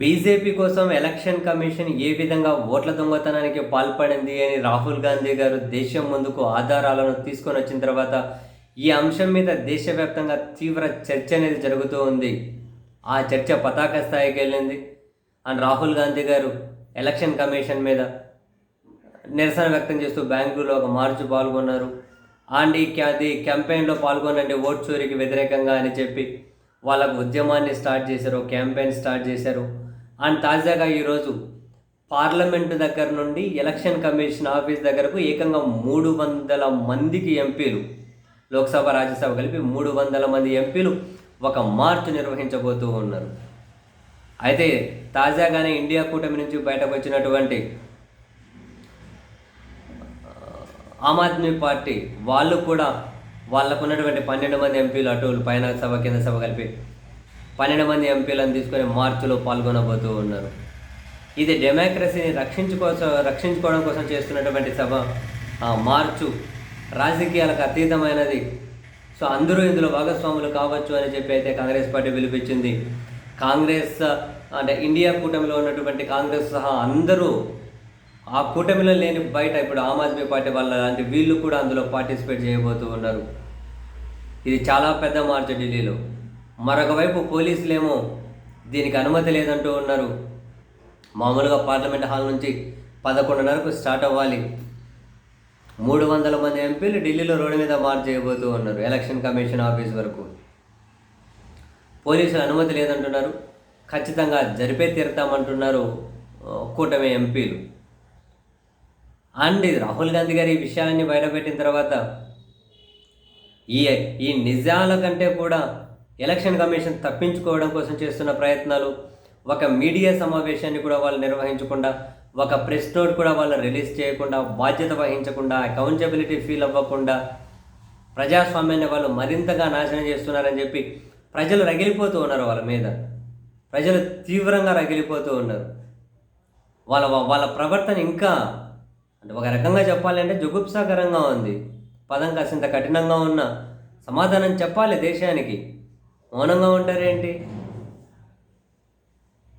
BJP కోసం election commission ఏ విధంగా ఓట్ల దొంగతనానికి పాల్పడింది అని రాహుల్ గాంధీ గారు దేశం ముందుకు ఆధారాలను తీసుకొని వచ్చిన తర్వాత ఈ అంశం మీద దేశవ్యాప్తంగా తీవ్ర చర్చ అనేది జరుగుతూ ఉంది. ఆ చర్చ పతాక స్థాయికి వెళ్ళింది. అండ్ రాహుల్ గాంధీ గారు ఎలక్షన్ కమిషన్ మీద నిరసన వ్యక్తం చేస్తూ బెంగళూరులో ఒక మార్చు పాల్గొన్నారు. అండ్ ఈ అది క్యాంపెయిన్లో పాల్గొనండి ఓట్ చోరీకి వ్యతిరేకంగా అని చెప్పి వాళ్ళకు ఉద్యమాన్ని స్టార్ట్ చేశారు క్యాంపెయిన్ స్టార్ట్ చేశారు. అండ్ తాజాగా ఈరోజు పార్లమెంటు దగ్గర నుండి ఎలక్షన్ కమిషన్ ఆఫీస్ దగ్గరకు ఏకంగా మూడు వందల మందికి ఎంపీలు లోక్సభ రాజ్యసభ కలిపి మూడు వందల మంది ఎంపీలు ఒక మార్చ్ నిర్వహించబోతూ ఉన్నారు. అయితే తాజాగానే ఇండియా కూటమి నుంచి బయటకు వచ్చినటువంటి ఆమ్ ఆద్మీ పార్టీ వాళ్ళు కూడా వాళ్ళకు ఉన్నటువంటి పన్నెండు మంది ఎంపీలు అటు పైన సభ కింద సభ కలిపి పన్నెండు మంది ఎంపీలను తీసుకొని మార్చిలో పాల్గొనబోతూ ఉన్నారు. ఇది డెమోక్రసీని రక్షించుకోసం రక్షించుకోవడం కోసం చేస్తున్నటువంటి సభ. ఆ మార్చు రాజకీయాలకు అతీతమైనది. సో అందరూ ఇందులో భాగస్వాములు కావచ్చు అని చెప్పి అయితే కాంగ్రెస్ పార్టీ పిలిపించింది. కాంగ్రెస్ అంటే ఇండియా కూటమిలో ఉన్నటువంటి కాంగ్రెస్ సహా అందరూ ఆ కూటమిలో లేని బయట ఇప్పుడు ఆమ్ ఆద్మీ పార్టీ వాళ్ళ లాంటి వీళ్ళు కూడా అందులో పార్టిసిపేట్ చేయబోతూ ఉన్నారు. ఇది చాలా పెద్ద మార్చు ఢిల్లీలో. మరొక వైపు పోలీసులేమో దీనికి అనుమతి లేదంటూ ఉన్నారు. మామూలుగా పార్లమెంట్ హాల్ నుంచి పదకొండున్నరకు స్టార్ట్ అవ్వాలి. మూడు వందల మంది ఎంపీలు ఢిల్లీలో రోడ్డు మీద మార్చ్ చేయబోతూ ఉన్నారు ఎలక్షన్ కమిషన్ ఆఫీస్ వరకు. పోలీసులు అనుమతి లేదంటున్నారు. ఖచ్చితంగా జరిపే తీరుతామంటున్నారు కూటమి ఎంపీలు. అండ్ ఇది రాహుల్ గాంధీ గారి ఈ విషయాన్ని బయటపెట్టిన తర్వాత ఈ ఈ నిజాల కంటే కూడా ఎలక్షన్ కమిషన్ తప్పించుకోవడం కోసం చేస్తున్న ప్రయత్నాలు ఒక మీడియా సమావేశాన్ని కూడా వాళ్ళు నిర్వహించకుండా ఒక ప్రెస్ నోట్ కూడా వాళ్ళు రిలీజ్ చేయకుండా బాధ్యత వహించకుండా అకౌంటబిలిటీ ఫీల్ అవ్వకుండా ప్రజాస్వామ్యాన్ని వాళ్ళు మరింతగా నాశనం చేస్తున్నారని చెప్పి ప్రజలు రగిలిపోతూ ఉన్నారు వాళ్ళ మీద. ప్రజలు తీవ్రంగా రగిలిపోతూ ఉన్నారు. వాళ్ళ వాళ్ళ ప్రవర్తన ఇంకా అంటే ఒక రకంగా చెప్పాలంటే జుగుప్సాకరంగా ఉంది. పదం కాసింత కఠినంగా ఉన్న సమాధానం చెప్పాలి దేశానికి. మౌనంగా ఉంటారేంటి?